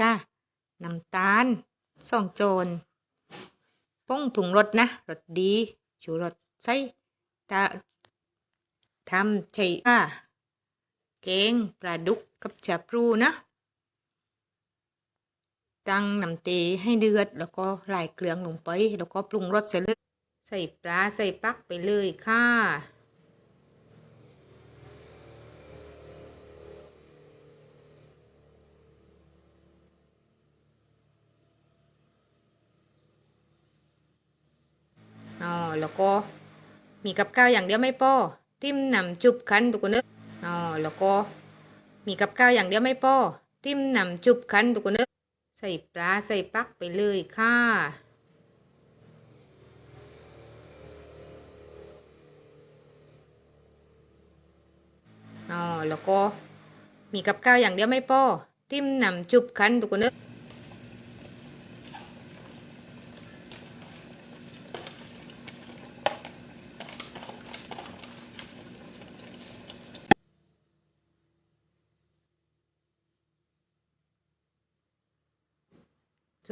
ค่ะน้ำตาลสองโจนป้งปรุงรสนะรสดี ชูรสใส่ตาทำใช่ค่ะแกงปลาดุกกับชาพลูนะ ตั้งน้ำเตให้เดือด แล้วก็ไหลายเกลืองลงไป แล้วก็ปรุงรสเสร็จเลยใส่ปลาใส่ปักไปเลยค่ะ อ๋อแล้วก็มีกับข้าวอย่างเดียวไม่พอติ้มหนำจุบคันทุกคนเนอะอ๋อแล้วก็มีกับข้าวอย่างเดียวไม่พอติ้มหนำจุบคันทุกคนเนอะใส่ปลาใส่ปักไปเลยค่ะอ๋อแล้วก็มีกับข้าวอย่างเดียวไม่พอติ้มหนำจุบคันทุกคนเนอะ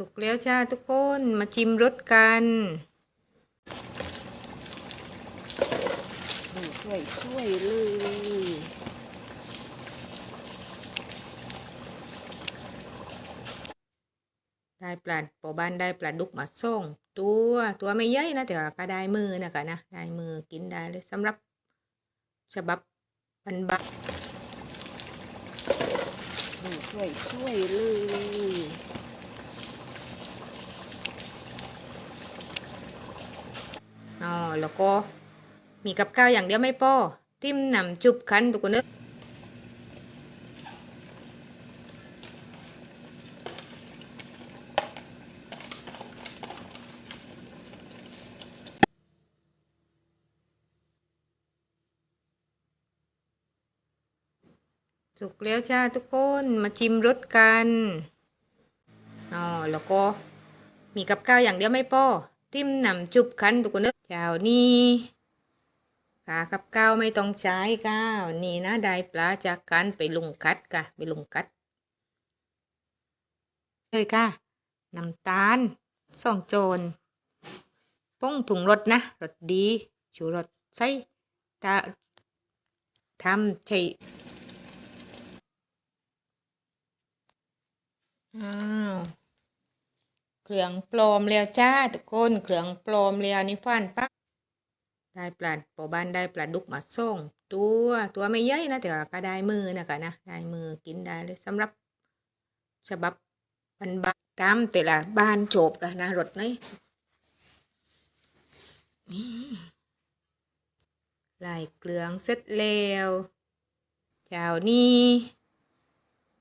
สุกแล้วจ้าทุกคนมาชิมรสกันช่วยช่วยเลยได้ปลาปอบ้านได้ปลาดุกมาส่ง ตัวตัวไม่ใหญ่นะแต่ว่าก็ได้มือนะคะนะได้มือกินได้เลยสำหรับฉบับบันบักช่วยช่วยเลย อ๋อแล้วก็มีกับข้าวอย่างเดียวไม่พอติ้มหนำจุบคันทุกคนเนอะสุกแล้วจ้าทุกคนมาชิมรสกัน อ๋อ แล้วก็มีกับข้าวอย่างเดียวไม่พอ ติ้มนำจุบคันทุกคนเนอะเจ้านี่ขากับข้าวไม่ต้องใช้ข้าวนี่นะได้ปลาจากกันไปลุงกัดกะไปลุงกัดเลยค่ะน้ำตาลสองโจนป้งปรุงรสนะรสดีชูรสใส่ตาทำใช่อ้าว เครื่องปลอมแล้วจ้าทุกคนเครื่องปลอมแล้วนี่ฟันปักได้ปลาปอบ้านได้ปลาดุกมาส่ง ตัวตัวไม่ใหญ่นะแต่ก็ได้มือนะคะนะได้มือกินได้เลยสำหรับ ฉบับบันบักตามแต่ละบ้านโจบกันนะรถนี่นี่ลายเกลืองเสร็จแล้วเจ้านี่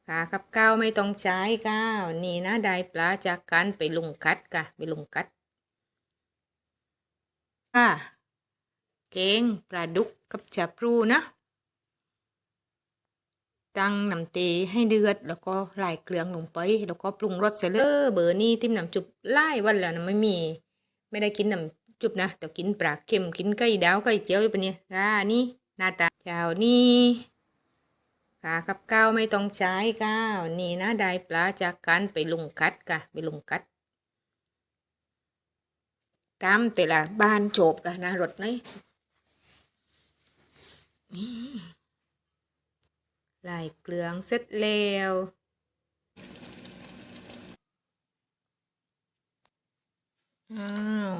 ขากับข้าวไม่ต้องใช้ข้าวนี่นะได้ปลาจากกันไปลุงกัดกะไปลุงกัดค่ะแกงปลาดุกกับชาพลูนะตั้งน้ำเตให้เดือดแล้วก็ไลายเกลืองลงไป แล้วก็ปรุงรสเสร็จเลยเออเบอร์นี้ทิมน้ำจุบไล่วันแล้วนะไม่มี ไม่ได้กินน้ำจุบนะแต่กินปลาเค็มกินไก่ดาวไก่เจียวอยู่ปะเนี่ยอ่านี่หน้าตาเจ้านี่ ขากับข้าวไม่ต้องใช้ข้าวนี่นะได้ปลาจากกันไปลุงกัดกะไปลุงกัดตามแต่ละบ้านโจบกันนะรถนี่ลายเกลืองเสร็จแล้วอ้าว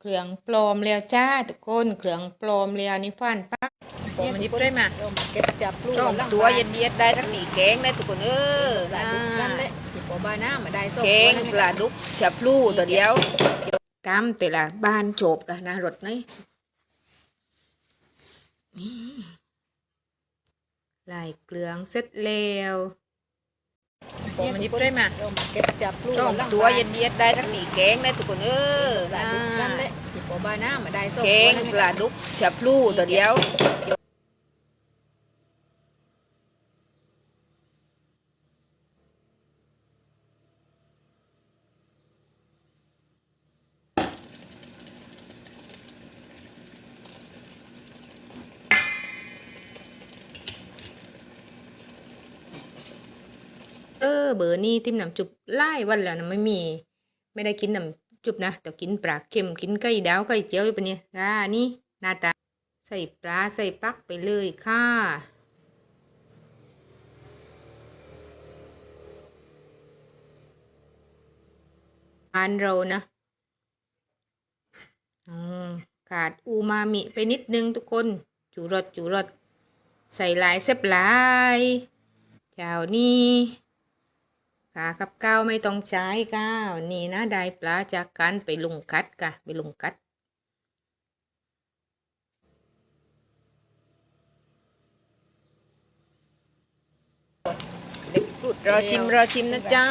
เครื่องปลอมแล้วจ้าทุกคนเครื่องปลอมแล้วนี่ฟันป กปอมมันยิบได้มาเรามาเก็บจับลูกต้องตัวเย็นเย็นๆได้ทั้งหนีแกงได้ทุกคนเออปลาดุกนั่นแหละที่ปอบ้านน้ามาได้ส่แกงปลาดุกฉับลูตัวเดียวตามแต่ละบ้านโจบกันนะรถนี่นี่ลายเกลืองเสร็จแล้วปอมมันยิบได้มาเรามาเก็บจับลูกต้องตัวเย็นเย็นๆได้ทั้งหนีแกงได้ทุกคนเออปลาดุกนั่นแหละที่ปอบ้านน้ามาได้ส่แกงปลาดุกฉับลูตัวเดียว เออเบอร์นี่ติ้มน้ำจุบไล่วันแล้วนะไม่มี ไม่ได้กินน้ำจุบนะแต่กินปลาเค็มกินไก่ดาวไก่เจียวอยู่ปะนี่ยอ่านี่หน้าตาใส่ปลาใส่ปักไปเลยค่ะอันเรานะขาดอูมามิไปนิดนึงทุกคนจุรสจุรสใส่ลายเซบลายเจ้านี่ ขากับก้าวไม่ต้องใช้ก้าวนี่นะได้ปลาจากการไปลุงกัดกะไปลุงกัด เด็กพูดรอชิมรอชิมนะจ๊ะ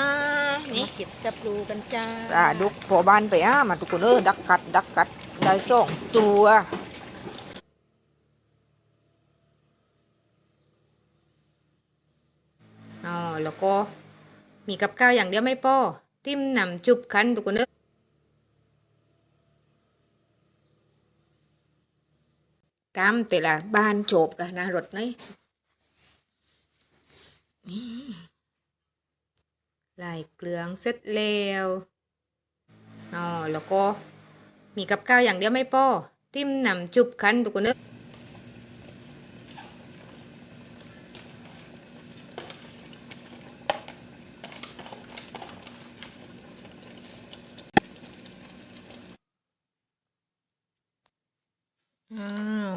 นี่นี่เก็บจับปลูกันจ้าปลาดุกพอบ้านไปอะมาทุกคนเออดักกัด ดักกัดได้สองตัวอ๋อแล้วก็ มีกับข้าวอย่างเดียวไม่พอติ้มหนำจุบคันทุกคนเออกามแต่ละบ้านโจบกันนะรถนี่ลายเกลืองเสร็จแล้วอ๋อแล้วก็มีกับข้าวอย่างเดียวไม่พอติ้มหนำจุบคันทุกคนเอออ้าว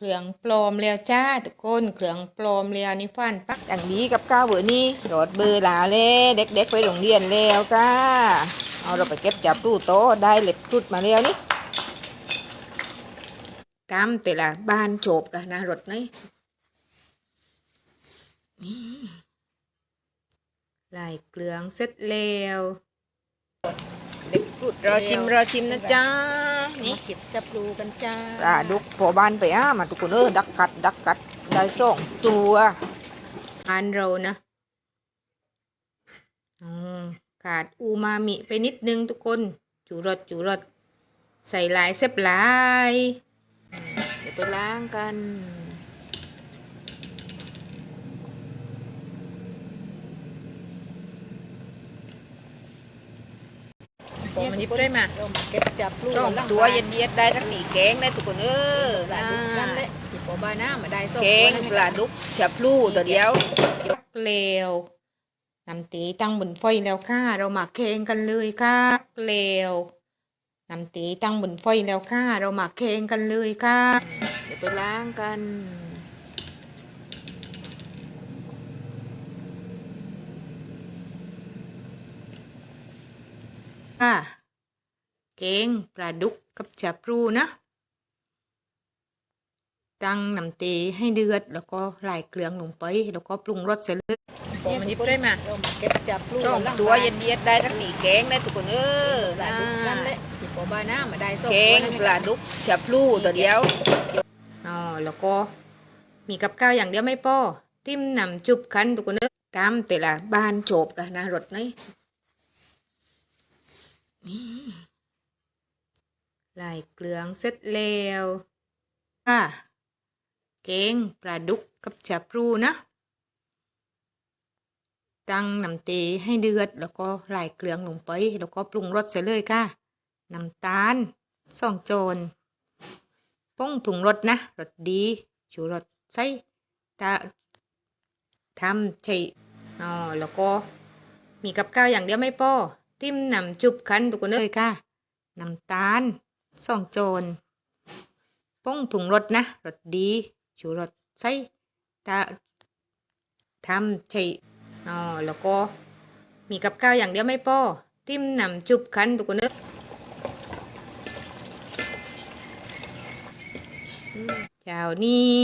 เครื่องปลอมแล้วจ้าทุกคนเครื่องปลอมแล้วนี่ฟันปักอย่างนี้กับข้าวเบอร์นี่โดดเบอร์หลาเลยเด็กๆไปโรงเรียนแล้วก้าเอาเราไปเก็บจับตู้โต๊ะได้เล็กรุดมาแล้วนี่กามแต่ละบ้านโจบกันนะรถไหนนี่ลายเกลืองเสร็จแล้วเด็กพูดรอชิมรอชิมนะจ๊ะ นี่นี่เก็บจับปลูกันจ้าปลาดุกพอบ้านไปอะมาทุกคนเออดักกัด ดักกัดได้สองตัวบ้านเรานะอืมขาดอูมามิไปนิดนึงทุกคนจูรสจูรสใส่หลายเซบหลาย เดี๋ยวไปล้างกัน ผมมันยิบได้มาเรามาเก็บจับปลูต้องกันตัวเย็นเย็นได้ทั้งนี้แกงได้ทุกคนเออปลาดุกกันเลยที่ปอบ้านน้ามาได้ส้มแกงปลาดุกฉับลูตัวเดียวยกเลวน้ำตีตั้งบนไฟแล้วค่ะ เรามาแข่งกันเลยค่ะเลวน้ำตีตั้งบนไฟแล้วค่ะ เรามาแข่งกันเลยค่ะ เดี๋ยวไปล้างกัน ค่ะเก่งปลาดุกกับจับพลูนะ ตั้งน้ำตีให้เดือด แล้วก็ไหลเกลืองลงไป แล้วก็ปรุงรสเสร็จเลยผมมันยิบได้มาเรามาเก็บจับปลูต้องกันตัวเย็นเย็นๆได้ทั้งนี้แกงได้ทุกคนเออปลาดุกกันเลยที่ปอบ้านน้ามาได้ส้มแกงปลาดุกจับพลูตัวเดียวอ๋อแล้วก็มีกับข้าวอย่างเดียวไม่พอติ้มหนำจุบคันทุกคนเออกามแต่ละบ้านโจบกันนะรถไหนนี่ ลายเกลืองเสร็จแล้วค่ะเก่งปลาดุกกับจับพลูนะ ตั้งน้ำเตให้เดือดแล้วก็ไหลเกลืองลงไป แล้วก็ปรุงรสเสร็จเลยค่ะน้ำตาลสองโจนป้งปรุงรสนะรสดี ชูรสใส่ตาทำใช่อ๋อแล้วก็มีกับข้าวอย่างเดียวไม่พอ ติ้มน้ำจุบคันทุกคนเลยค่ะน้ำตาลสองโจนป้งปรุงรสนะรสดีชูรสใส่ตาทำใช่อ๋อแล้วก็มีกับข้าวอย่างเดียวไม่พอติ้มนำจุบคันทุกคนเนอะเจ้านี่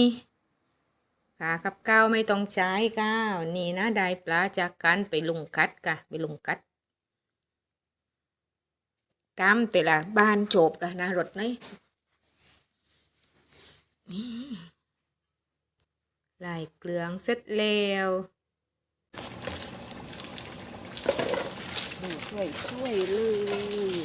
ขากับข้าวไม่ต้องใช้ก้าวนี่นะได้ปลาจากการไปลุงกัดกะไปลุงกัด กามแต่ละบ้านโจบกันนะรถนี่ลายเกลืองเสร็จแล้วช่วยช่วยเลย